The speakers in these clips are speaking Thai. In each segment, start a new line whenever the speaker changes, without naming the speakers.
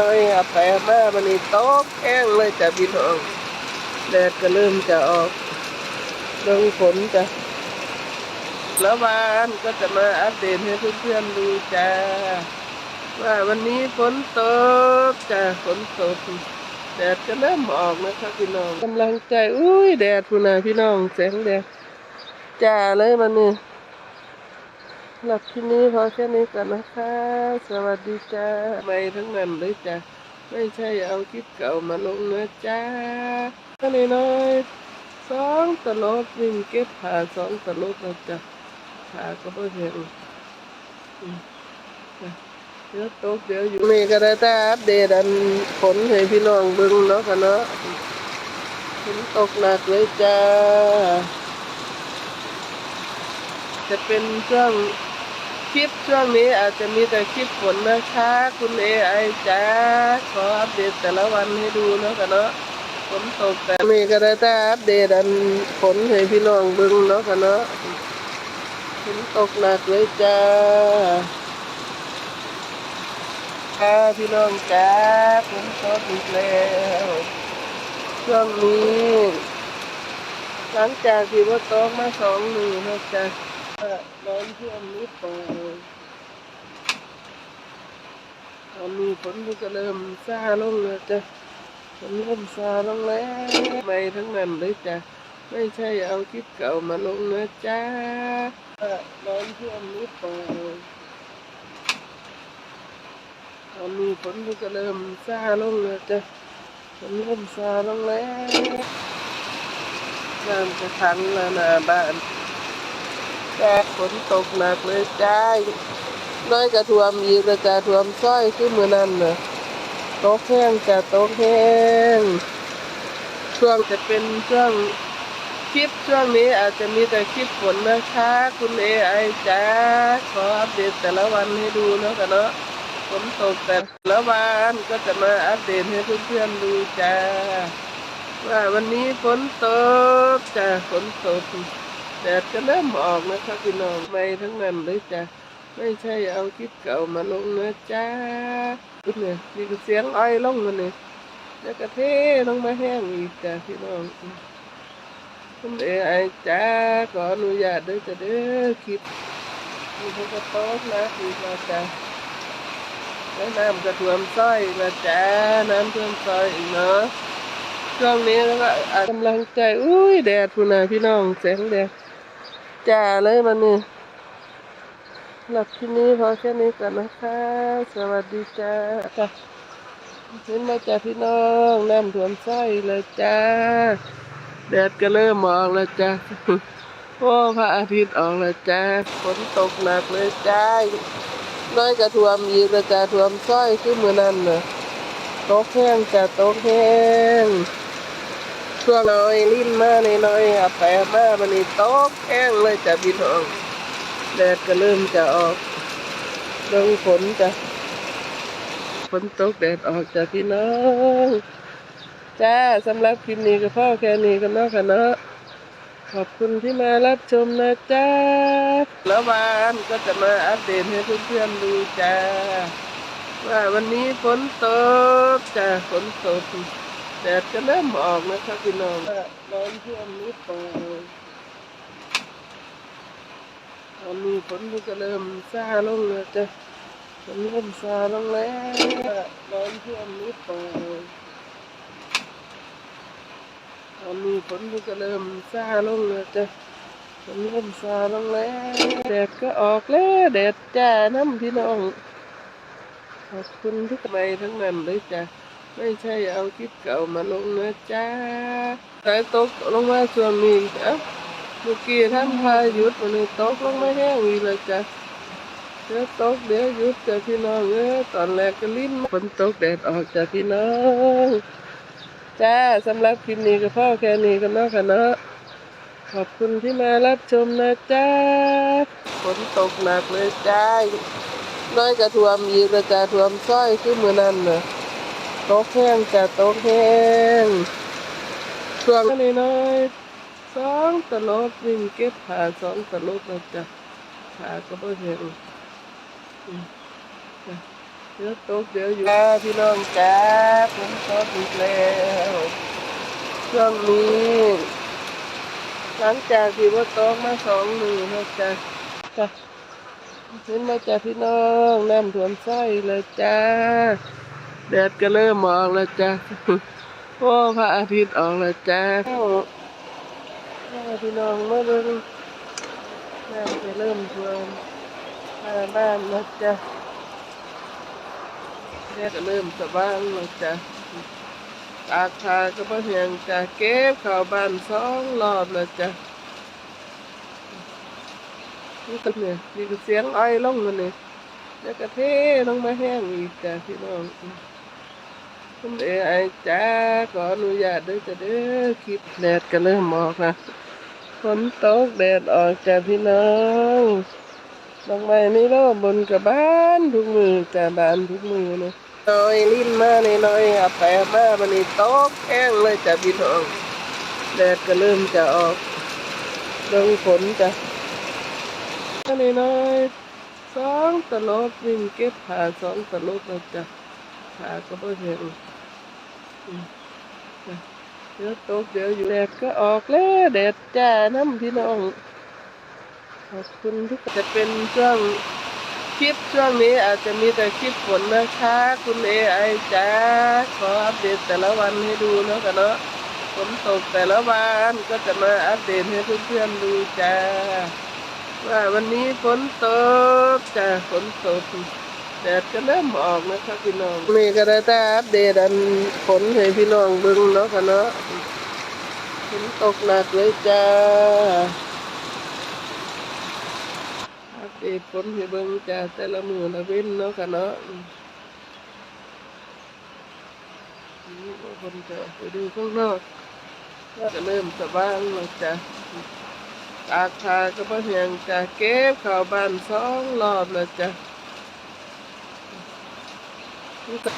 น้อยอาแผลมามันนี่ตกแห้งเลยจ้ะพี่น้องแดดก็เริ่มจะออกลงฝนจ้ะแล้ววานก็จะมาอัปเดตให้เพื่อนๆดูจ้าว่าวันนี้ฝนตกจ้ะฝนตกแดดก็เริ่มออกนะครับพี่น้องกำลังใจ อุ้ยแดดพูนาพี่น้องแสงแดดจ้าเลยมันนี่ หลับที่นี้พอแค่นี้ก่อนนะคะ สวัสดีจ้าไม่ทั้งนั้นเลยจ้าไม่ใช่เอาคลิปเก่ามาลงนะจ้าก็น้อยสองตลบวิ่งเก็บผ่าสองตลบแล้วจ้ะผ่าก็ไม่เห็นอืมจ้ะเดี๋ยวตกเดี๋ยวอยู่นี่ก็ได้แต่อัปเดตอันฝนให้พี่น้องเบิ่งเนาะกันเนาะฝนตกหนักเลยจ้าจะเป็นช่วง คลิปช่วงนี้อาจจะมีแต่คลิปฝนนะคะ คุณเอไอจ้าขออัปเดตแต่ละวันให้ดูเนาะกันเนาะฝนตกแต่มีก็ได้แต่อัปเดตอันฝนให้พี่น้องเบิ่งเนาะกันเนาะฝนตกหนักเลยจ้าค่ะพี่น้องจ้าฝนตกอีกแล้วช่วงนี้ หลังจากที่ว่าตกมาสองมือนะจ๊ะ น้ำท่วมนิดหน่อยตอนนี้ฝนมันก็เริ่มซาลงแล้วจ้ะฝนเริ่มซาลงแล้วไม่ทั้งนั้นเลยจ้ะไม่ใช่เอาคลิปเก่ามาลงนะจ๊ะน้ำท่วมนิดหน่อยตอนนี้ฝนมันก็เริ่มซาลงแล้วจ้ะฝนเริ่มซาลงแล้วน้ำจะขังแล้วน้าบ้าน แต่ฝนตกหนักเลยจ้าน้อยกระทวมอีกแล้วจะทวมซ้อยขึ้นมือนั่นเนอะตกแห้งจะตกแห้งช่วงจะเป็นช่วงคลิปช่วงนี้อาจจะมีแต่คลิปฝนนะคะ คุณเอไอจ้าขออัปเดตแต่ละวันให้ดูเนาะกันเนาะฝนตกแต่ละวันก็จะมาอัปเดตให้เพื่อนๆดูจ้าว่าวันนี้ฝนตกจ้ะฝนตก แดดก็เริ่มออกนะครับพี่น้องไม่ทั้งนั้นเลยจ้ะไม่ใช่เอาคลิปเก่ามาลงนะจ้าเนี่ยนี่ก็เสียงอ้อยลงมาเนี่ยแล้วก็เทลงมาแห้งอีกจ้ะพี่น้องคุณเอไอจ้าขออนุญาตด้วยจะเด้อคลิปนี่เขาก็ตกนะคือมาจ้ะแล้วน้ำก็ท่วมซ้อยนะจ้าน้ำท่วมซ้อยอีกเนาะช่วงนี้แล้วก็กำลังใจ อุ้ยแดดพูนาพี่น้องแสงแดด จ้าเลยมันนี่หลับที่นี้พอแค่นี้ก่อนนะคะ สวัสดีจ้าจ้ะเห็นมาจ้าพี่น้องน้ำท่วมไส้เลยจ้า แดดก็เริ่มออกแล้วจ้าโอ้พระอาทิตย์ออกแล้วจ้าฝนตกหนักเลยจ้าน้อยกระท่วมอีกแล้วจ้าท่วมไส้ขึ้นมือนั่นเนอะโต๊ะแห้งจะโต๊ะแห้ง ช่วงน้อยลิ้นมาในน้อยๆเอาแผลมามันนี่ต๊ะแห้งเลยจ้ะพี่น้องแดดก็เริ่มจะออกลงฝนจ้ะฝนตกแดดออกจ้ะพี่น้องจ้าสำหรับคลิปนี้ก็พ่อแค่นี้กันเนาะค่ะเนาะขอบคุณที่มารับชมนะจ้าแล้ววานก็จะมาอัปเดตให้เพื่อนๆดูจ้าว่าวันนี้ฝนตกจ้ะฝนตก แดดก็เริ่มออกนะครับพี่น้องน้ำท่วมนิดหน่อยตอนนี้ฝนมันก็เริ่มซาลงแล้วจ้ะฝนเริ่มซาลงแล้วน้ำท่วมนิดหน่อยตอนนี้ฝนมันก็เริ่มซาลงแล้วจ้ะฝนเริ่มซาลงแล้วแดดก็ออกแล้วแดดจ้าน้ำพี่น้องขอบคุณทุกใบทั้งนั้นเลยจ้ะ ไม่ใช่เอาคลิปเก่ามาลงนะจ้าสายตกลงมาส่วนนี้เอ้าเมื่อกี้ท่านพายุดวันนี้ตกลงมาแห้งอีกเลยจ้ะเดี๋ยวตกเดี๋ยวยุดจ้ะพี่น้องเอ้ยตอนแรกก็ลิ้นฝนตกแดดออกจ้ะพี่น้องจ้าสำหรับคลิปนี้ก็พ่อแค่นี้กันเนาะค่ะเนาะขอบคุณที่มารับชมนะจ้าฝนตกหนักเลยจ้าน้อยกระท่วมอีกแล้วจะท่วมซ้อยขึ้นมือนั่นเนอะ ต๊ะแห้งจะโต๊ะแห้งช่วงนี้น้อยๆสองตลบวิ่งเก็บผ่าสองตลบแล้วจ้ะผ่าก็ไม่เห็นอืมจ้ะเดี๋ยวตกเดี๋ยวอยู่จ้าพี่น้องจ้าผมตกอีกแล้วช่วงนี้หลังจากที่ว่าตกมาสองมือแล้วจ้าจ้าเห็นไหมาจ้าพี่น้องน้ำท่วมไส้เลยจ้า แดดก็เริ่มออกแล้วจ้าโอ้พระอาทิตย์ออกแล้วจ้าโอ้พี่น้องเมื่อเรื่องน้ำจะเริ่มท่วมหน้าบ้านแล้วจ้าแม่ก็เริ่มสว่างแล้วจ้ะตากผ้าก็บ่แห้งจ้ะเก็บเข้าบ้านสองรอบแล้วจ้ะนี่ก็เนี่ยนี่ก็เสียงอ้อยลงมาเนี่ยแล้วก็เทลงมาแห้งอีกจ้ะพี่น้อง คุณเอไอจ้าขออนุญาตด้วยจะเด้อคลิปแดดก็เริ่มออกนะฝนตกแดดออกจ้ะพี่น้องดอกไม้ไม่รอบนกับบ้านทุกมือจ้ะบ้านทุกมือเนะน้อยลิ้นมาในน้อยอาแปะมาบันนี้ตกแห้งเลยจ้ะพี่น้องแดดก็เริ่มจะออกลงฝนจ้ะในน้อยสองตลบวิ่งเก็บผ่าสองตลบแล้วจ้ะผ่าก็บ่เห็น เดี๋ยวตกเดี๋ยวอยู่แดดก็ออกแล้วแดดจ้าน้ำพี่น้องขอบคุณทุกจะเป็นช่วงคลิปช่วงนี้อาจจะมีแต่คลิปฝนนะคะ คุณเอไอจ้าขออัปเดตแต่ละวันให้ดูนะกันเนาะฝนตกแต่ละวันก็จะมาอัปเดตให้เพื่อนๆดูจ้าว่าวันนี้ฝนตกจ้าฝนตก แดดก็เริ่มออกนะคะพี่น้องนี่ก็ได้แต่อัปเดตอันฝนให้พี่น้องเบิ่งเนาะกันเนาะฝนตกหนักเลยจ้าอัปเดตฝนให้เบิ่งจ้าแต่ละมือละเว้นเนาะค่ะเนาะนี่ว่าคนจะไปดูข้างนอกก็จะเริ่มสว่างแล้วจ้ะตากผ้าก็บ่แหงจ้ะเก็บเข้าบ้านสองรอบแล้วจ้ะ นี่ก็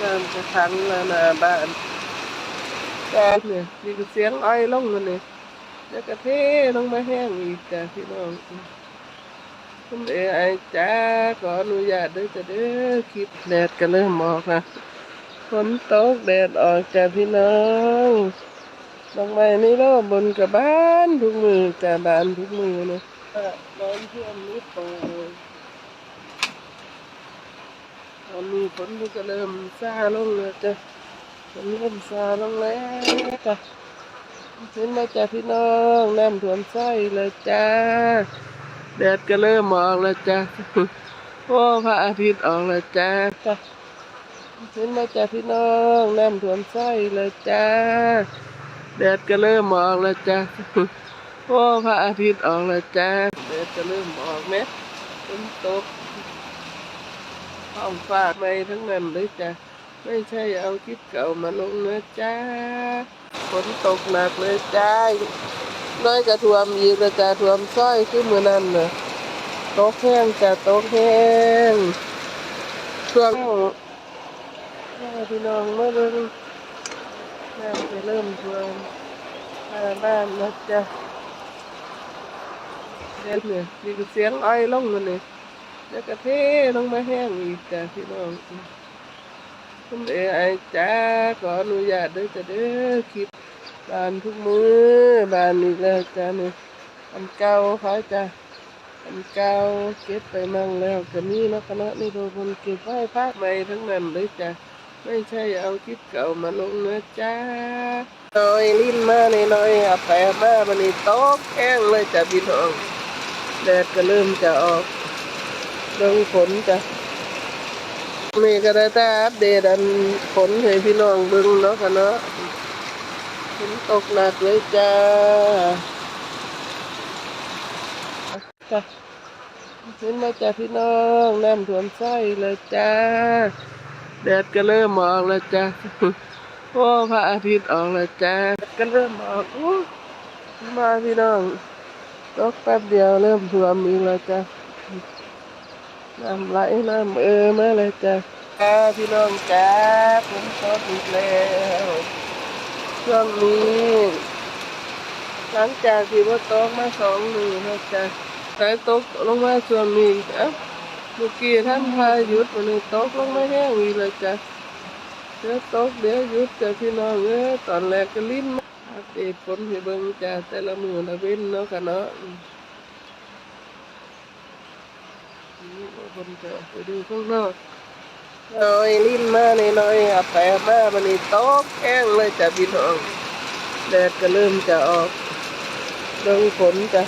น้ำจะขังแล้วน้าบ้านแต่เนี่ยนี่ก็เสียงอ้อยลงมาเนี่ยแล้วก็เทลงมาแห้งอีกจ้ะพี่น้องคุณเอไอจ้าขออนุญาตด้วยจะเด้อคลิปแดดก็เริ่มออกนะฝนตกแดดออกจ้ะพี่น้องดอกไม้ไม่รอบบนกับบ้านทุกมือจ้ะบ้านทุกมือเนาน้ำท่วมนิดโตเลย ตอนนี้ฝนมันก็เริ่มซาลงแล้วจ้ะฝนเริ่มซาลงแล้วจ้ะเห็นไหมจ้าพี่น้องน้ำท่วมไส้เลยจ้าแดดก็เริ่มออกแล้วจ้าโอ้พระอาทิตย์ออกแล้วจ้าจ้าเห็นไหมจ้าพี่น้องน้ำท่วมไส้เลยจ้าแดดก็เริ่มออกแล้วจ้าโอ้พระอาทิตย์ออกแล้วจ้าแดดก็เริ่มออกไหมฝนตก ท้องฟ้าไม่ทั้งนั้นเลยจ้าไม่ใช่เอาคลิปเก่ามาลงนะจ้าฝนตกหนักเลยจ้าน้อยกระท่วมอีกแล้วจ้าท่วมสร้อยคือมือนั่นเน่ะตกแห้งจ้าตกแห้งช่วงแม่พี่น้องเมื่อเรื่องน้ำจะเริ่มทวมหน้าบ้านแล้วจ้าเด็ดเนี่ยนี่ก็เสียงอ้อยลงมาเนี่ย แล้วก็เทลงมาแห้งอีกจ้าพี่น้องคุณเอ๋ไอจ้าขออนุญาตด้วยจ้ะเด้อคลิปบานทุกมือบานนี้แล้วจ้าเนี่ยอันเก่าเขาจ้ะอันเก่าเก็บไปมั่งแล้วก็มีเนาะคณะนี่โดนคนเก็บไว้ภาคใหม่ทั้งนั้นเลยจ้ะไม่ใช่เอาคลิปเก่ามาลงนะจ้าน้อยลิ้นมาในน้อยอาแปะมาบันนี้ตกแห้งเลยจ้ะพี่น้องแดดก็เริ่มจะออก ลงฝนจ้ะนี่ก็ได้แต่อัปเดตอันฝนให้พี่น้องเบิ่งเนาะค่ะเนาะฝนตกหนักเลยจ้าจ้ะเห็นไหมจ้าพี่น้องน้ำท่วมไส้เลยจ้าแดดก็เริ่มออกแล้วจ้าโอ้พระอาทิตย์ออกแล้วจ้าก็เริ่มออกอมาพี่น้องตกแป๊บเดียวเริ่มท่วมอีกแล้วจ้า น้ำไหลน้ำเออมาเลยจ้าจ้าพี่น้องจ้าฝนตกอีกแล้วช่วงนี้ หลังจากที่ว่าตกมาสองมือนะจ๊ะสายตกลงมาช่วงนี้เอ้าเมื่อกี้ท่านพายุดวันนี้ตกลงม่แห้งอีกเลยจ้ะเดี๋ยวตกเดี๋ยวหยุดจ้ะพี่น้องเอ้ตอนแรกก็ลิ้นมาอัปเดตฝนให้เบิ่งจ้ะแต่ละมือละเว้นเนาะค่ะเนาะอืมนี่ว่าเพิ่นจะ ไปดูข้างนอกน้อยลิ้นมาในน้อยๆอาแปมามันนี้ตกแห้งเลยจ้ะพี่น้องแดดก็เริ่มจะออกลงฝนจ้ะ